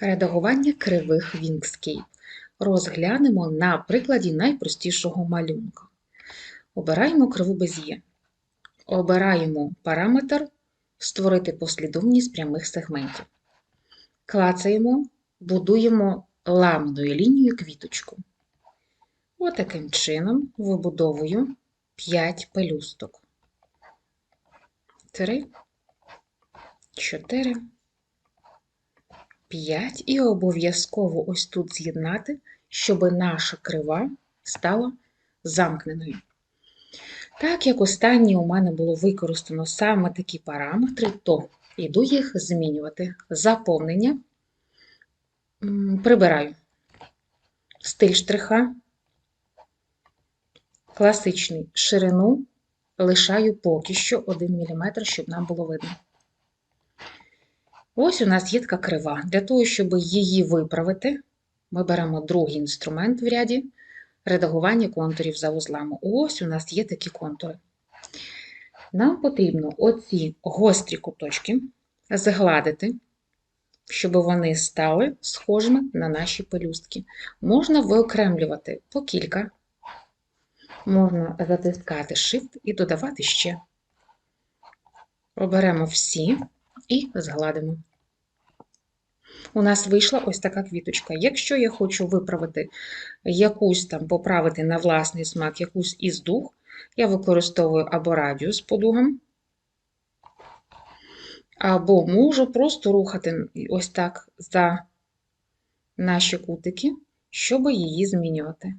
Редагування кривих Вінкскейп. Розглянемо на прикладі найпростішого малюнка. Обираємо криву Без'є. Обираємо параметр Створити послідовність прямих сегментів. Клацаємо, будуємо ламною лінією квіточку. Отаким чином вибудовую 5 пелюсток. 3, 4, 5 і обов'язково ось тут з'єднати, щоб наша крива стала замкненою. Так як останнє у мене було використано саме такі параметри, то йду їх змінювати. Заповнення прибираю стиль штриха, класичний ширину лишаю поки що 1 мм, щоб нам було видно. Ось у нас така крива. Для того, щоб її виправити, ми беремо другий інструмент в ряді редагування контурів за вузлами. Ось у нас є такі контури. Нам потрібно оці гострі куточки згладити, щоб вони стали схожими на наші пелюстки. Можна виокремлювати по кілька, можна затискати Shift і додавати ще. Оберемо всі і згладимо. У нас вийшла ось така квіточка. Якщо я хочу виправити якусь там, поправити на власний смак якусь із дух, я використовую або радіус по дугам, або можу просто рухати ось так за наші кутики, щоб її змінювати.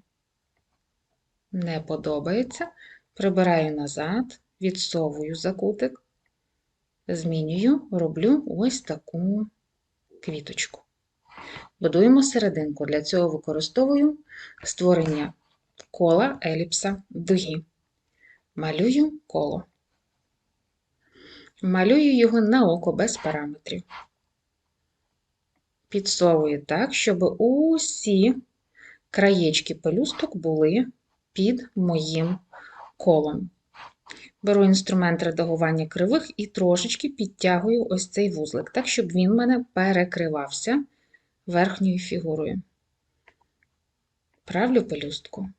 Не подобається. Прибираю назад, відсовую за кутик, змінюю, роблю ось таку квіточку. Будуємо серединку. Для цього використовую створення кола еліпса дуги. Малюю коло. Малюю його на око без параметрів. Підсовую так, щоб усі краєчки пелюсток були під моїм колом. Беру інструмент редагування кривих і трошечки підтягую ось цей вузлик, так, щоб він в мене перекривався верхньою фігурою. Правлю пелюстку.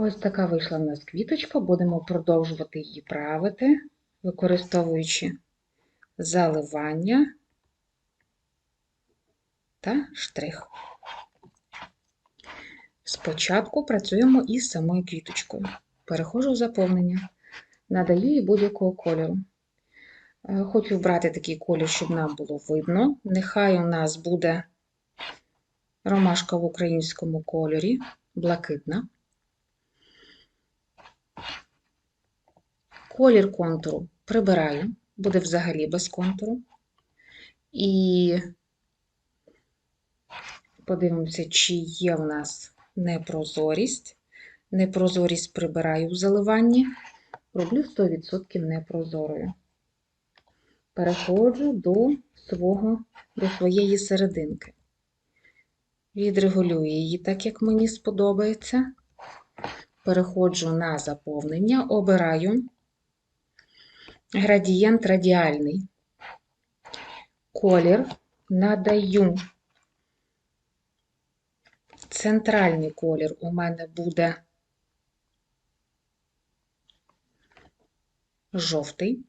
Ось така вийшла в нас квіточка, будемо продовжувати її правити, використовуючи заливання та штрих. Спочатку працюємо із самою квіточкою. Переходжу в заповнення, надаю їй будь-якого кольору. Е, хочу вбрати такий колір, щоб нам було видно. Нехай у нас буде ромашка в українському кольорі, блакитна. Колір контуру прибираю, буде взагалі без контуру. І подивимося, чи є в нас непрозорість. Непрозорість прибираю в заливанні, роблю 100% непрозорою. Переходжу до свого, до своєї серединки. Відрегулюю її так, як мені сподобається. Переходжу на заповнення, обираю градієнт радіальний. Колір надаю. Центральний колір у мене буде жовтий.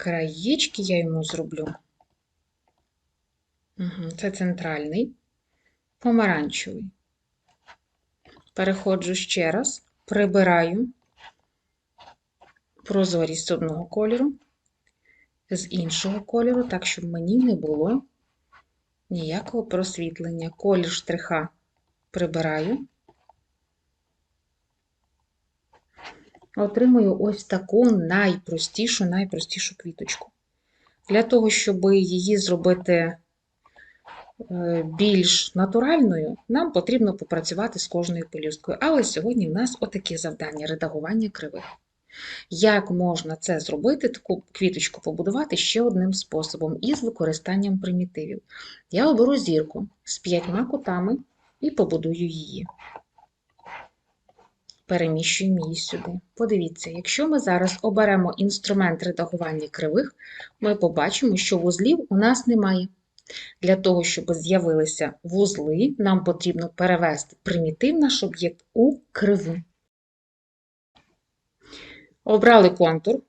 Краєчки я йому зроблю. Угу, Це центральний помаранчевий. Переходжу ще раз, прибираю прозорість з одного кольору з іншого кольору, так, щоб мені не було ніякого просвітлення. Колір штриха прибираю. Отримую ось таку найпростішу, найпростішу квіточку. Для того, щоб її зробити е, більш натуральною, нам потрібно попрацювати з кожною пелюсткою. Але сьогодні в нас отаке завдання редагування кривих. Як можна це зробити, таку квіточку побудувати ще одним способом із використанням примітивів. Я оберу зірку з п'ятьма кутами і побудую її. Переміщуємо її сюди. Подивіться, якщо ми зараз оберемо інструмент редагування кривих, ми побачимо, що вузлів у нас немає. Для того, щоб з'явилися вузли, нам потрібно перевести примітив наш об'єкт у криву. Обрали контур,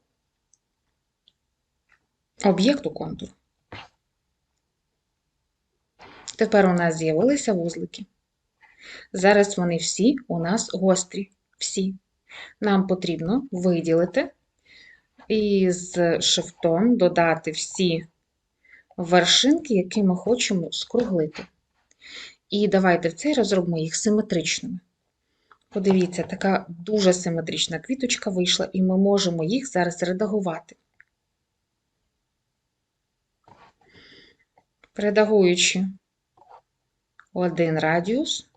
об'єкту контур. Тепер у нас з'явилися вузлики. Зараз вони всі у нас гострі. Всі. Нам потрібно виділити і з шифтом додати всі вершинки, які ми хочемо скруглити. І давайте в цей раз зробимо їх симетричними. Подивіться, така дуже симетрична квіточка вийшла, і ми можемо їх зараз редагувати. Редагуючи один радіус,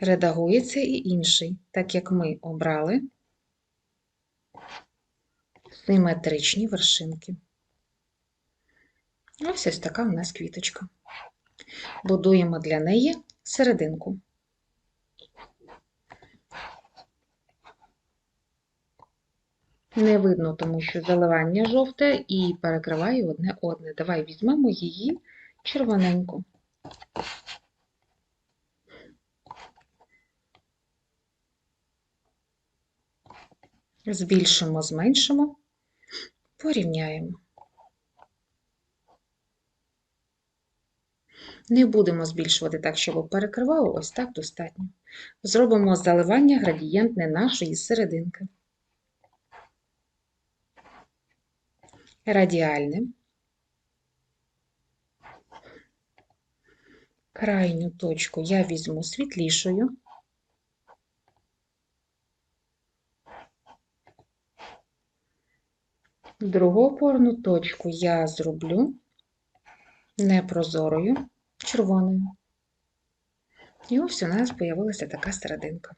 редагується і інший, так як ми обрали симетричні вершинки. Ось ось така у нас квіточка. Будуємо для неї серединку. Не видно, тому що заливання жовте і перекриває одне одне. Давай візьмемо її червоненьку. Збільшимо, зменшимо, порівняємо. Не будемо збільшувати так, щоб перекривало, ось так достатньо. Зробимо заливання градієнтне нашої серединки. Радіальне. Крайню точку я візьму світлішою. Другу опорну точку я зроблю непрозорою, червоною. І ось у нас з'явилася така серединка.